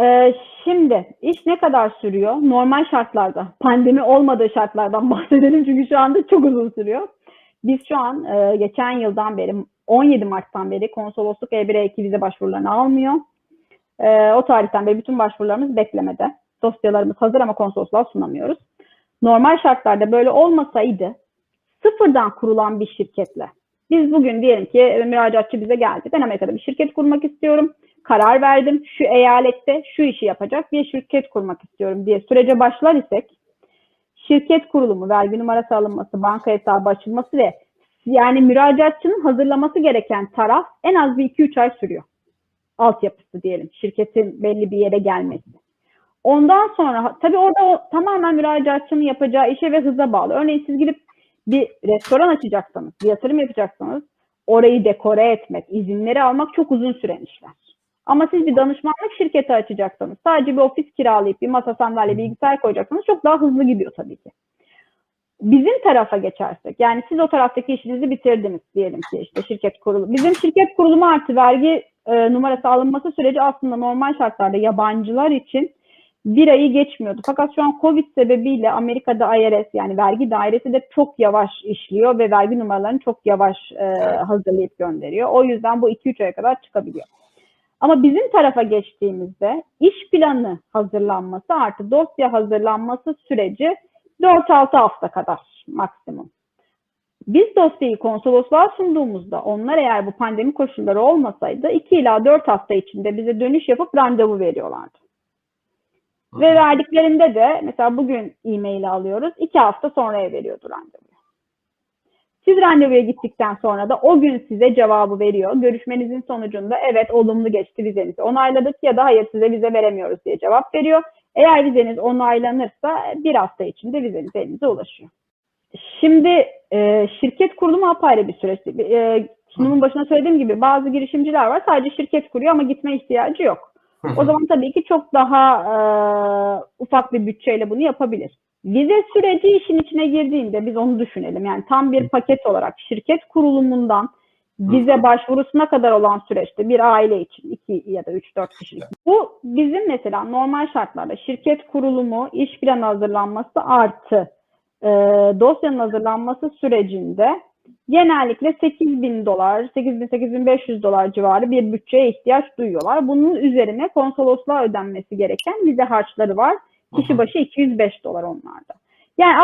Ee, şimdi iş ne kadar sürüyor? Normal şartlarda, pandemi olmadığı şartlardan bahsedelim çünkü şu anda çok uzun sürüyor. Biz şu an e, geçen yıldan beri 17 Mart'tan beri konsolosluk E1 E2 vize başvurularını almıyor. E, o tarihten beri bütün başvurularımız beklemede. Dosyalarımız hazır ama konsolosluğa sunamıyoruz. Normal şartlarda böyle olmasaydı sıfırdan kurulan bir şirketle biz bugün diyelim ki müracaatçı bize geldi. Ben Amerika'da bir şirket kurmak istiyorum. Karar verdim. Şu eyalette şu işi yapacak bir şirket kurmak istiyorum diye sürece başlar isek şirket kurulumu, vergi numarası alınması, banka hesabı açılması ve yani müracaatçının hazırlaması gereken taraf en az bir 2-3 ay sürüyor. Altyapısı diyelim. Şirketin belli bir yere gelmesi. Ondan sonra tabii orada o, tamamen müracaatçının yapacağı işe ve hıza bağlı. Örneğin siz gidip bir restoran açacaksanız, bir yatırım yapacaksanız orayı dekore etmek, izinleri almak çok uzun süren işler. Ama siz bir danışmanlık şirketi açacaksanız, sadece bir ofis kiralayıp bir masa sandalye bilgisayar koyacaksanız çok daha hızlı gidiyor tabii ki. Bizim tarafa geçersek, yani siz o taraftaki işinizi bitirdiniz diyelim ki işte şirket kurulu. Bizim şirket kurulumu artı vergi e, numarası alınması süreci aslında normal şartlarda yabancılar için bir ayı geçmiyordu. Fakat şu an Covid sebebiyle Amerika'da IRS yani vergi dairesi de çok yavaş işliyor ve vergi numaralarını çok yavaş e, hazırlayıp gönderiyor. O yüzden bu 2-3 aya kadar çıkabiliyor. Ama bizim tarafa geçtiğimizde iş planı hazırlanması artı dosya hazırlanması süreci 4-6 hafta kadar maksimum. Biz dosyayı konsolosluğa sunduğumuzda onlar eğer bu pandemi koşulları olmasaydı 2 ila 4 hafta içinde bize dönüş yapıp randevu veriyorlardı. Ve verdiklerinde de mesela bugün e-mail alıyoruz. 2 hafta sonraya veriyordu randevuyu. Siz randevuya gittikten sonra da o gün size cevabı veriyor. Görüşmenizin sonucunda evet olumlu geçti vizenizi onayladık ya da hayır size vize veremiyoruz diye cevap veriyor. Eğer vizeniz onaylanırsa bir hafta içinde vizeniz elinize ulaşıyor. Şimdi e, şirket kurulumu apayrı bir süreç. E, sunumun başına söylediğim gibi bazı girişimciler var sadece şirket kuruyor ama gitme ihtiyacı yok. O zaman tabii ki çok daha e, ufak bir bütçeyle bunu yapabilir. Vize süreci işin içine girdiğinde biz onu düşünelim. Yani tam bir paket olarak şirket kurulumundan vize başvurusuna kadar olan süreçte bir aile için 2 ya da 3-4 kişilik. Bu bizim mesela normal şartlarda şirket kurulumu, iş planı hazırlanması artı e, dosyanın hazırlanması sürecinde genellikle 8 bin dolar, 8 bin 8500 dolar civarı bir bütçeye ihtiyaç duyuyorlar. Bunun üzerine konsolosluğa ödenmesi gereken vize harçları var. Kişi başı 205 dolar onlarda. Yani